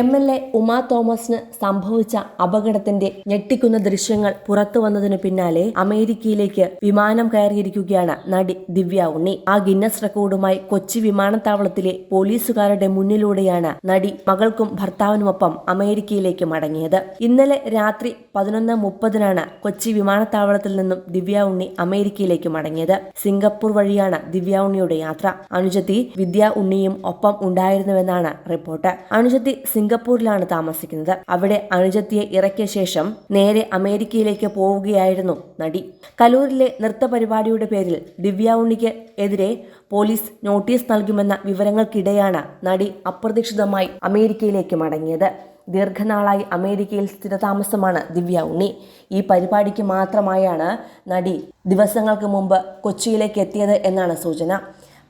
M L A Uma തോമസിന് സംഭവിച്ച അപകടത്തിന്റെ ഞെട്ടിക്കുന്ന ദൃശ്യങ്ങൾ പുറത്തു വന്നതിനു പിന്നാലെ അമേരിക്കയിലേക്ക് വിമാനം കയറിയിരിക്കുകയാണ് നടി ദിവ്യ ഉണ്ണി. ആ ഗിന്നസ് റെക്കോർഡുമായി കൊച്ചി വിമാനത്താവളത്തിലെ പോലീസുകാരുടെ മുന്നിലൂടെയാണ് നടി മകൾക്കും ഭർത്താവിനുമൊപ്പം അമേരിക്കയിലേക്ക് മടങ്ങിയത്. ഇന്നലെ രാത്രി പതിനൊന്ന് മുപ്പതിനാണ് കൊച്ചി വിമാനത്താവളത്തിൽ നിന്നും ദിവ്യ ഉണ്ണി അമേരിക്കയിലേക്ക് മടങ്ങിയത്. സിംഗപ്പൂർ വഴിയാണ് ദിവ്യ ഉണ്ണിയുടെ യാത്ര. അനുജത്തി വിദ്യ ഉണ്ണിയും ഒപ്പം ഉണ്ടായിരുന്നുവെന്നാണ് റിപ്പോർട്ട്. അനുജത്തി സിംഗപ്പൂരിലാണ് താമസിക്കുന്നത്. അവിടെ അനുജത്തിയെ ഇറക്കിയ ശേഷം നേരെ അമേരിക്കയിലേക്ക് പോവുകയായിരുന്നു നടി. കലൂരിലെ നൃത്ത പരിപാടിയുടെ പേരിൽ ദിവ്യ ഉണ്ണിക്ക് എതിരെ പോലീസ് നോട്ടീസ് നൽകുമെന്ന വിവരങ്ങൾക്കിടെയാണ് നടി അപ്രതീക്ഷിതമായി അമേരിക്കയിലേക്ക് മടങ്ങിയത്. ദീർഘനാളായി അമേരിക്കയിൽ സ്ഥിരതാമസമാണ് ദിവ്യ ഉണ്ണി ഈ പരിപാടിക്ക് മാത്രമായാണ് നടി ദിവസങ്ങൾക്ക് മുമ്പ് കൊച്ചിയിലേക്ക് എത്തിയത് എന്നാണ് സൂചന.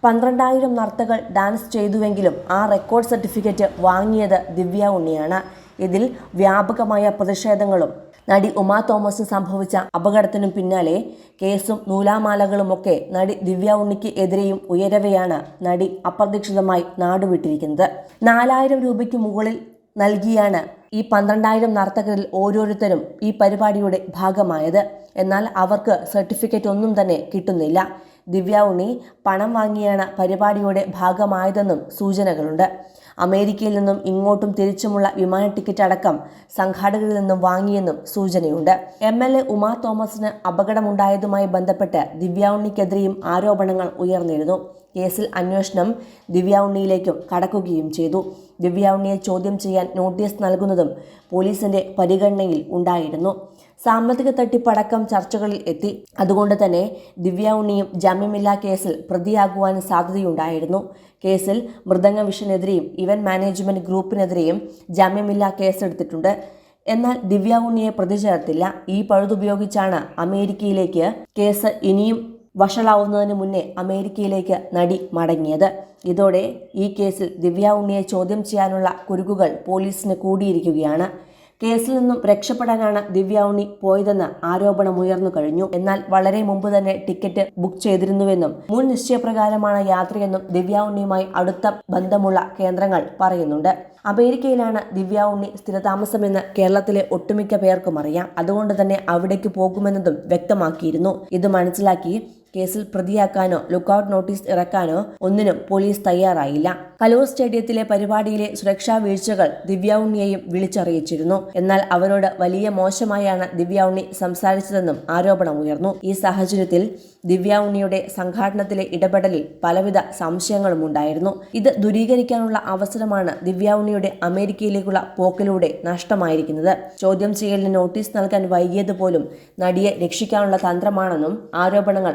പന്ത്രണ്ടായിരം നർത്തകൾ ഡാൻസ് ചെയ്തുവെങ്കിലും ആ റെക്കോർഡ് സർട്ടിഫിക്കറ്റ് വാങ്ങിയത് ദിവ്യ ഉണ്ണിയാണ്. ഇതിൽ വ്യാപകമായ പ്രതിഷേധങ്ങളും. നടി ഉമാ തോമസിന് സംഭവിച്ച അപകടത്തിനും പിന്നാലെ കേസും നൂലാമാലകളുമൊക്കെ നടി ദിവ്യ ഉണ്ണിക്ക് എതിരെയും ഉയരവെയാണ് നടി അപ്രതീക്ഷിതമായി നാടുവിട്ടിരിക്കുന്നത്. നാലായിരം രൂപയ്ക്ക് മുകളിൽ നൽകിയാണ് ഈ പന്ത്രണ്ടായിരം നർത്തകരിൽ ഓരോരുത്തരും ഈ പരിപാടിയുടെ ഭാഗമായത്. എന്നാൽ അവർക്ക് സർട്ടിഫിക്കറ്റ് ഒന്നും തന്നെ കിട്ടുന്നില്ല. ദിവ്യ ഉണ്ണി പണം വാങ്ങിയാണ് പരിപാടിയുടെ ഭാഗമായതെന്നും സൂചനകളുണ്ട്. അമേരിക്കയിൽ നിന്നും ഇങ്ങോട്ടും തിരിച്ചുമുള്ള വിമാന ടിക്കറ്റ് അടക്കം സംഘാടകരിൽ നിന്നും വാങ്ങിയെന്നും സൂചനയുണ്ട്. എം എൽ എ ഉമാ തോമസിന് അപകടമുണ്ടായതുമായി ബന്ധപ്പെട്ട് ദിവ്യ ഉണ്ണിക്കെതിരെയും ആരോപണങ്ങൾ ഉയർന്നിരുന്നു. കേസിൽ അന്വേഷണം ദിവ്യ ഉണ്ണിയിലേക്കും കടക്കുകയും ചെയ്തു. ദിവ്യ ഉണ്ണിയെ ചോദ്യം ചെയ്യാൻ നോട്ടീസ് നൽകുന്നതും പോലീസിന്റെ പരിഗണനയിൽ ഉണ്ടായിരുന്നു. സാമ്പത്തിക തട്ടിപ്പടക്കം ചർച്ചകളിൽ എത്തി. അതുകൊണ്ട് തന്നെ ദിവ്യ ഉണ്ണിയും ജാമ്യമില്ലാ കേസിൽ പ്രതിയാകുവാൻ സാധ്യതയുണ്ടായിരുന്നു. കേസിൽ മൃദംഗ വിഷനെതിരെയും ഇവന്റ് മാനേജ്മെന്റ് ഗ്രൂപ്പിനെതിരെയും ജാമ്യമില്ലാ കേസെടുത്തിട്ടുണ്ട്. എന്നാൽ ദിവ്യ ഉണ്ണിയെ പ്രതി ചേർത്തില്ല ഈ പഴുതുപയോഗിച്ചാണ് അമേരിക്കയിലേക്ക് കേസ് ഇനിയും വഷളാവുന്നതിന് മുന്നേ അമേരിക്കയിലേക്ക് നടി മടങ്ങിയത്. ഇതോടെ ഈ കേസിൽ ദിവ്യ ഉണ്ണിയെ ചോദ്യം ചെയ്യാനുള്ള കുരുക്കുകൾ പോലീസിന് കൂടിയിരിക്കുകയാണ്. കേസിൽ നിന്നും രക്ഷപ്പെടാനാണ് ദിവ്യ ഉണ്ണി പോയതെന്ന് ആരോപണമുയർന്നു കഴിഞ്ഞു. എന്നാൽ വളരെ മുമ്പ് തന്നെ ടിക്കറ്റ് ബുക്ക് ചെയ്തിരുന്നുവെന്നും മുൻ നിശ്ചയപ്രകാരമാണ് യാത്രയെന്നും ദിവ്യ ഉണ്ണിയുമായി അടുത്ത ബന്ധമുള്ള കേന്ദ്രങ്ങൾ പറയുന്നുണ്ട്. അമേരിക്കയിലാണ് ദിവ്യ ഉണ്ണി സ്ഥിരതാമസമെന്ന് കേരളത്തിലെ ഒട്ടുമിക്ക പേർക്കും അറിയാം. അതുകൊണ്ട് തന്നെ അവിടേക്ക് പോകുമെന്നതും വ്യക്തമാക്കിയിരുന്നു. ഇത് മനസ്സിലാക്കി കേസിൽ പ്രതിയാക്കാനോ ലുക്കൌട്ട് നോട്ടീസ് ഇറക്കാനോ ഒന്നിനും പോലീസ് തയ്യാറായില്ല. കലൂർ സ്റ്റേഡിയത്തിലെ പരിപാടിയിലെ സുരക്ഷാ വീഴ്ചകൾ ദിവ്യ ഉണ്ണിയെയും വിളിച്ചറിയിച്ചിരുന്നു. എന്നാൽ അവരോട് വലിയ മോശമായാണ് ദിവ്യ ഉണ്ണി സംസാരിച്ചതെന്നും ആരോപണമുയർന്നു ഈ സാഹചര്യത്തിൽ ദിവ്യ ഉണ്ണിയുടെ സംഘാടനത്തിലെ ഇടപെടലിൽ പലവിധ സംശയങ്ങളും ഉണ്ടായിരുന്നു. ഇത് ദൂരീകരിക്കാനുള്ള അവസരമാണ് ദിവ്യ ഉണ്ണിയുടെ അമേരിക്കയിലേക്കുള്ള പോക്കിലൂടെ നഷ്ടമായിരിക്കുന്നത്. ചോദ്യം ചെയ്യലിന് നോട്ടീസ് നൽകാൻ വൈകിയത് പോലും നടിയെ രക്ഷിക്കാനുള്ള തന്ത്രമാണെന്നും ആരോപണങ്ങൾ